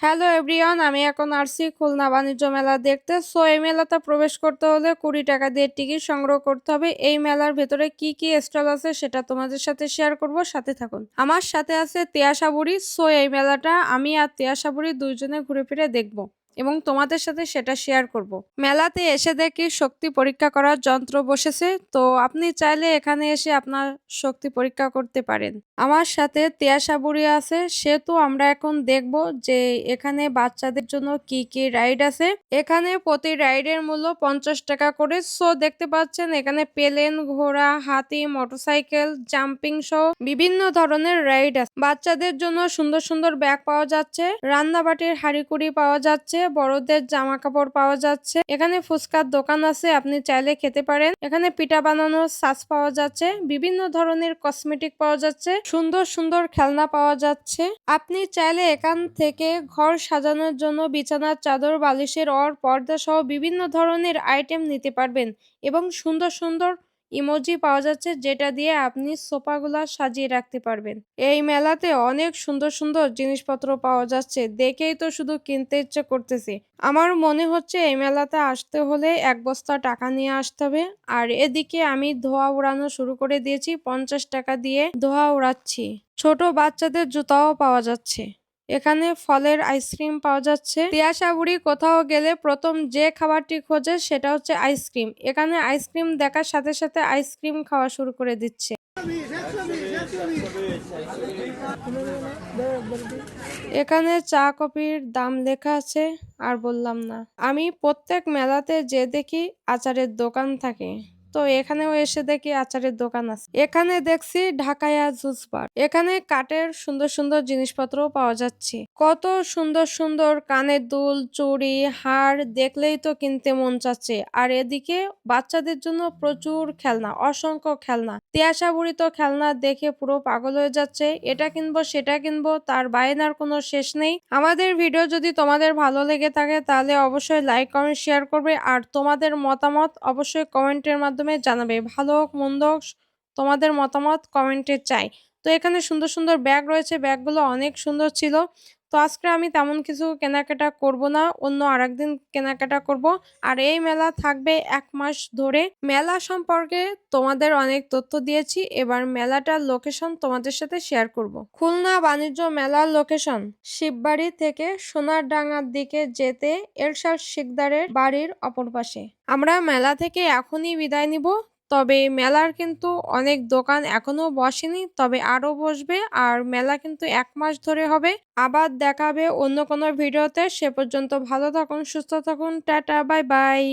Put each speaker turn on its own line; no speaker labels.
Hello everyone আমি এখন RC Khulna বাণিজ্য মেলা দেখতে সো এই মেলাতে প্রবেশ করতে হলে কুড়ি টাকা দিয়ে টিকিট সংগ্রহ করতে হবে। এই মেলার ভেতরে কি কি স্টল আছে সেটা তোমাদের সাথে শেয়ার করব। সাথে থাকুন। আমার সাথে আছে তিয়াশাবুড়ি সো এই মেলাটা আমি আর তিয়াশাবুড়ি দুইজনে ঘুরে ফিরে দেখব। এবং তোমাদের সাথে সেটা শেয়ার করব। মেলাতে এসে দেখি শক্তি পরীক্ষা করার যন্ত্র বসেছে, তো আপনি চাইলে এখানে এসে আপনার শক্তি পরীক্ষা করতে পারেন। আমার সাথে তিয়াশা বুড়ি আছে, সেহেতু আমরা এখন দেখব যে এখানে বাচ্চাদের জন্য কি কি রাইড আছে। এখানে প্রতি রাইডের মূল্য পঞ্চাশ টাকা করে সো দেখতে পাচ্ছেন এখানে পেলেন, ঘোড়া, হাতি মোটরসাইকেল জাম্পিং সহ বিভিন্ন ধরনের রাইড আছে। বাচ্চাদের জন্য সুন্দর সুন্দর ব্যাগ পাওয়া যাচ্ছে, রান্নাবাটির হাঁড়িকুড়ি পাওয়া যাচ্ছে বড়দের জামা কাপড় পাওয়া যাচ্ছে। এখানে ফুচকার দোকান আছে, আপনি চাইলে খেতে পারেন। এখানে পিঠা বানানোর সাজ পাওয়া যাচ্ছে, বিভিন্ন ধরনের কসমেটিক পাওয়া যাচ্ছে, সুন্দর সুন্দর খেলনা পাওয়া যাচ্ছে। আপনি চাইলে এখান থেকে ঘর সাজানোর জন্য বিছানার চাদর, বালিশের অর পর্দা সহ বিভিন্ন ধরনের আইটেম নিতে পারবেন এবং সুন্দর সুন্দর ইমোজি পাওয়া যাচ্ছে যেটা দিয়ে আপনি সোফাগুলা সাজিয়ে রাখতে পারবেন। এই মেলাতে অনেক সুন্দর সুন্দর জিনিসপত্র পাওয়া যাচ্ছে। দেখেই তো শুধু কিনতে ইচ্ছে করতেছে। আমার মনে হচ্ছে এই মেলাতে আসতে হলে এক বস্তা টাকা নিয়ে আসতে হবে। আর এদিকে আমি ধোয়া উড়ানো শুরু করে দিয়েছি, পঞ্চাশ টাকা দিয়ে ধোয়া উড়াচ্ছি। ছোট বাচ্চাদের জুতাও পাওয়া যাচ্ছে। এখানে ফলের আইসক্রিম পাওয়া যাচ্ছে। তিয়াশাবুড়ি কোথাও গেলে প্রথম যে খাবারটি খোঁজে সেটা হচ্ছে আইসক্রিম। এখানে আইসক্রিম দেখার সাথে সাথে আইসক্রিম খাওয়া শুরু করে দিচ্ছে। এখানে চা কফির দাম লেখা আছে, আর বললাম না। আমি প্রত্যেক মেলাতে যে দেখি আচারের দোকান থাকে। তো এখানেও এসে দেখি আচারের দোকান আছে। এখানে দেখছি ঢাকায়া জুস বার। এখানে কাঠের সুন্দর সুন্দর জিনিসপত্রও পাওয়া যাচ্ছে। কত সুন্দর সুন্দর কানের দুল, চুড়ি, হার দেখলেই তো কিনতে মন চাচ্ছে। আর এদিকে বাচ্চাদের জন্য প্রচুর খেলনা, অসংখ্য খেলনা। তিয়াশা বুড়ি তো খেলনা দেখে পুরো পাগল হয়ে যাচ্ছে। এটা কিনবো, সেটা কিনবো, তার বায়নার কোনো শেষ নেই। আমাদের ভিডিও যদি তোমাদের ভালো লেগে থাকে তাহলে অবশ্যই লাইক কমেন্ট শেয়ার করবে। আর তোমাদের মতামত অবশ্যই কমেন্টের মাধ্যমে জানাবে। ভালো মন্দ তোমাদের মতামত কমেন্টে চাই। তো এখানে সুন্দর সুন্দর ব্যাগ রয়েছে। ব্যাগগুলো অনেক সুন্দর ছিল। তো আজকে আমি তেমন কিছু কেনাকাটা করব না, অন্য আরেকদিন কেনাকাটা করব। আর এই মেলা থাকবে এক মাস ধরে। মেলা সম্পর্কে তোমাদের অনেক তথ্য দিয়েছি, এবার মেলাটার লোকেশন তোমাদের সাথে শেয়ার করব। খুলনা বাণিজ্য মেলার লোকেশন শিববাড়ি থেকে সোনারডাঙ্গার দিকে যেতে এরশাদ শিকদারের বাড়ির অপর পাশে। আমরা মেলা থেকে এখনই বিদায় নিব। তবে মেলার কিন্তু অনেক দোকান এখনও বসেনি, তবে আরও বসবে আর মেলা কিন্তু এক মাস ধরে হবে। আবার দেখাবে অন্য কোনো ভিডিওতে, সে পর্যন্ত ভালো থাকুন, সুস্থ থাকুন, টাটা, বাই বাই।